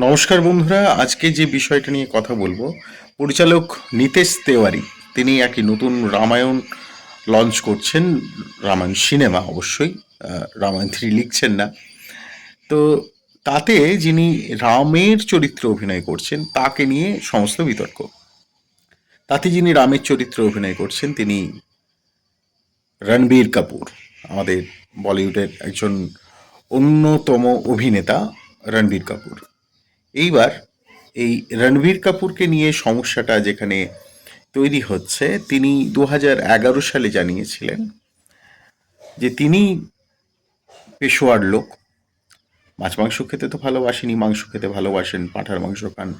নমস্কার বন্ধুরা, আজকে যে বিষয়টা নিয়ে কথা বলব, পরিচালক নিতেশ তেওয়ারি। তিনি একটি নতুন রামায়ণ লঞ্চ করছেন, রামায়ণ সিনেমা অবশ্যই রামায়ণ থ্রি লিখছেন না। তো তাতে যিনি রামের চরিত্রে অভিনয় করছেন, তাকে নিয়ে সমস্ত বিতর্ক। তাতে যিনি রামের চরিত্রে অভিনয় করছেন, তিনি রণবীর কাপুর, আমাদের বলিউডের একজন অন্যতম অভিনেতা রণবীর কাপুর। এইবার এই রণবীর কাপুরকে নিয়ে সমস্যাটা যেখানে তৈরি হচ্ছে, তিনি দু এগারো সালে জানিয়েছিলেন যে তিনি পেশোয়ার লোক। মাছ মাংস খেতে তো ভালোবাসেনি মাংস খেতে ভালোবাসেন, পাঁঠার মাংস খান।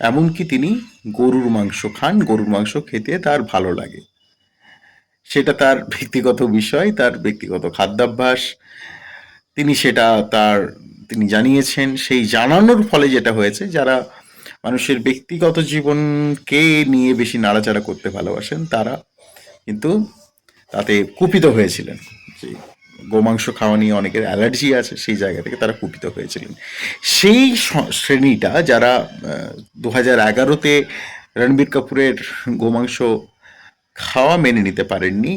এমনকি তিনি গরুর মাংস খান, গরুর মাংস খেতে তার ভালো লাগে। সেটা তার ব্যক্তিগত বিষয়, তার ব্যক্তিগত খাদ্যাভ্যাস। তিনি সেটা তার তিনি জানিয়েছেন, সেই জানানোর ফলে যেটা হয়েছে, যারা মানুষের ব্যক্তিগত জীবনকে নিয়ে বেশি নাড়াচাড়া করতে ভালোবাসেন, তারা কিন্তু তাতে কুপিত হয়েছিলেন। যে গোমাংস খাওয়া নিয়ে অনেকের অ্যালার্জি আছে, সেই জায়গা থেকে তারা কুপিত হয়েছিলেন। সেই শ্রেণীটা যারা দু হাজার এগারোতে রণবীর কাপুরের গোমাংস খাওয়া মেনে নিতে পারেননি,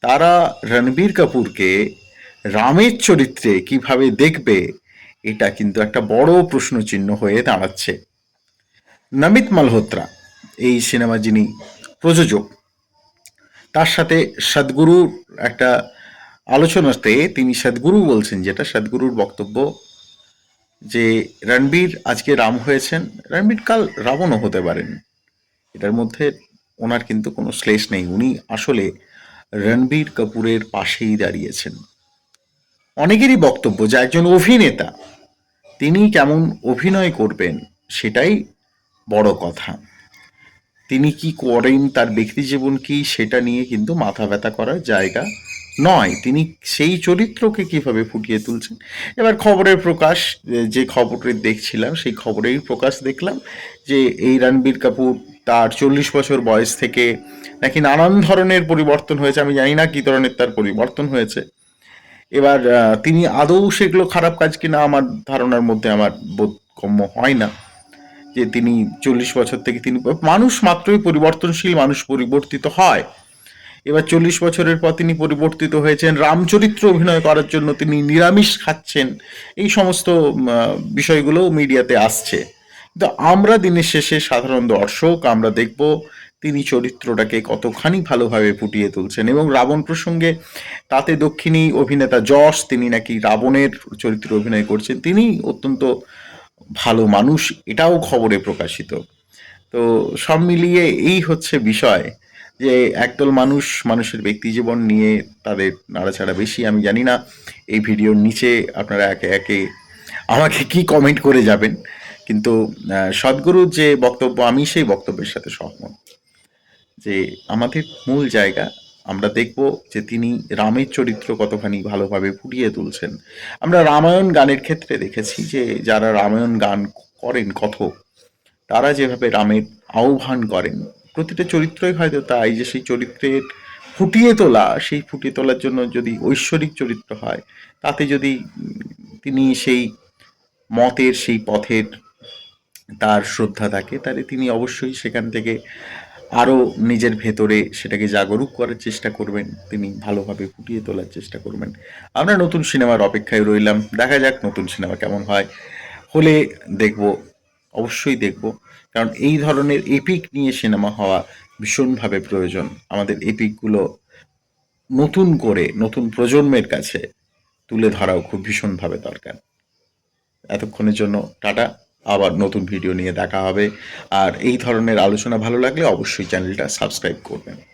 তারা রণবীর কাপুরকে রামের চরিত্রে কীভাবে দেখবে, এটা কিন্তু একটা বড় প্রশ্নচিহ্ন হয়ে দাঁড়াচ্ছে। নমিত মালহোত্রা, এই সিনেমা যিনি প্রযোজক, তার সাথে সদ্গুরুর একটা আলোচনাতে তিনি সদ্গুরু বলছেন, যেটা সদ্গুরুর বক্তব্য, যে রণবীর আজকে রাম হয়েছেন। রণবীর কাল রাবণও হতে পারেন। এটার মধ্যে ওনার কিন্তু কোনো শ্লেষ নেই। উনি আসলে রণবীর কাপুরের পাশেই দাঁড়িয়েছেন। অনেকেরই বক্তব্য যে একজন অভিনেতা, তিনি কেমন অভিনয় করবেন সেটাই বড় কথা। তিনি কি করেন, তার ব্যক্তি জীবন কি, সেটা নিয়ে কিন্তু মাথা ব্যথা করার জায়গা নয়। তিনি সেই চরিত্রকে কীভাবে ফুটিয়ে তুলছেন? এবার খবরের প্রকাশ, যে- যে খবরে দেখছিলাম, সেই খবরেই প্রকাশ দেখলাম যে এই রণবীর কাপুর তার চল্লিশ বছর বয়স থেকে নাকি নানান ধরনের পরিবর্তন হয়েছে। আমি জানি না কী ধরনের তার পরিবর্তন হয়েছে। এবার তিনি আদৌ সেগুলো খারাপ কাজ কিনা আমার ধারণার মধ্যে আমার বোধগম্য হয় না। যে তিনি চল্লিশ বছর থেকে তিনি, মানুষ মাত্রই পরিবর্তনশীল, মানুষ পরিবর্তিত হয়। এবার চল্লিশ বছরের পর তিনি পরিবর্তিত হয়েছেন, রামচরিত্র অভিনয় করার জন্য তিনি নিরামিষ খাচ্ছেন, এই সমস্ত বিষয়গুলো মিডিয়াতে আসছে। কিন্তু আমরা দিনের শেষে সাধারণ দর্শক, আমরা দেখব তিনি চরিত্রটাকে কতখানি ভালোভাবে ফুটিয়ে তুলছেন এবং রাবণ প্রসঙ্গে তাতে দক্ষিণী অভিনেতা যশ তিনি নাকি রাবণের চরিত্রে অভিনয় করছেন, তিনি অত্যন্ত ভালো মানুষ, এটাও খবরে প্রকাশিত। তো সব মিলিয়ে এই হচ্ছে বিষয় যে একদল মানুষ, মানুষের ব্যক্তি জীবন নিয়ে তাদের নাড়াচাড়া বেশি, আমি জানি না এই ভিডিওর নিচে আপনারা একে একে আমাকে কি কমেন্ট করে যাবেন, কিন্তু সদ্গুরুর যে বক্তব্য, আমি সেই বক্তব্যের সাথে সহমত। যে আমাদের মূল জায়গা, আমরা দেখব যে তিনি রামের চরিত্র কতখানি ভালোভাবে ফুটিয়ে তুলছেন। আমরা রামায়ণ গানের ক্ষেত্রে দেখেছি যে যারা রামায়ণ গান করেন, কথক, তারা যেভাবে রামের আহ্বান করেন, প্রতিটা চরিত্রই হয়তো তাই যে সেই চরিত্রের ফুটিয়ে তোলা, সেই ফুটিয়ে তোলার জন্য যদি ঐশ্বরিক চরিত্র হয়, তাতে যদি তিনি সেই মতের, সেই পথের তার শ্রদ্ধা থাকে, তাহলে তিনি অবশ্যই সেখান থেকে আরও নিজের ভেতরে সেটাকে জাগরুক করার চেষ্টা করবেন, তিনি ভালোভাবে ফুটিয়ে তোলার চেষ্টা করবেন। আমরা নতুন সিনেমার অপেক্ষায় রইলাম, দেখা যাক নতুন সিনেমা কেমন হয়। হলে দেখব, অবশ্যই দেখব, কারণ এই ধরনের এপিক নিয়ে সিনেমা হওয়া ভীষণভাবে প্রয়োজন। আমাদের এপিকগুলো নতুন করে, নতুন প্রজন্মের কাছে তুলে ধরাও খুব ভীষণভাবে দরকার। এতক্ষণের জন্য টাটা। আবার নতুন ভিডিও নিয়ে দেখা হবে। আর এই ধরনের আলোচনা ভালো লাগলে অবশ্যই চ্যানেলটা সাবস্ক্রাইব করবেন।